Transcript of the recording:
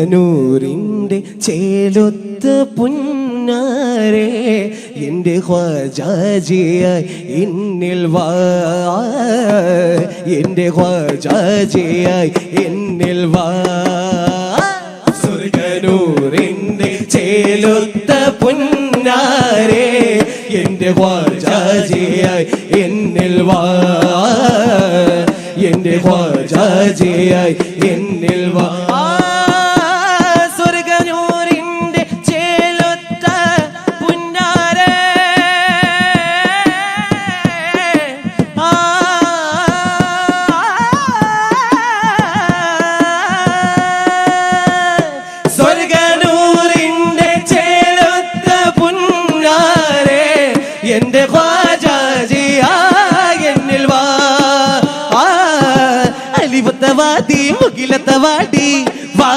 നൂറിന്റെ ചേലൊത്ത് പുന്നാരെ എന്റെ ഖ്വാജാജിയായി എന്നിൽ വാ. എന്റെ ഖ്വാജാജിയായി എന്നിൽ വാ. സ്വർഗനൂറിന്റെ ചേലൊത്ത പുന്നാരെ എന്റെ ഖ്വാജാജിയായി എന്നിൽ വാ. എന്റെ ഖ്വാജാജിയായി എന്നിൽ വാ. എന്റെ ഖ്വാജാജിയാ എന്നിൽ വാ. ആ, മുകിലത്തവാടി വാടി മുകിലത്ത വാടി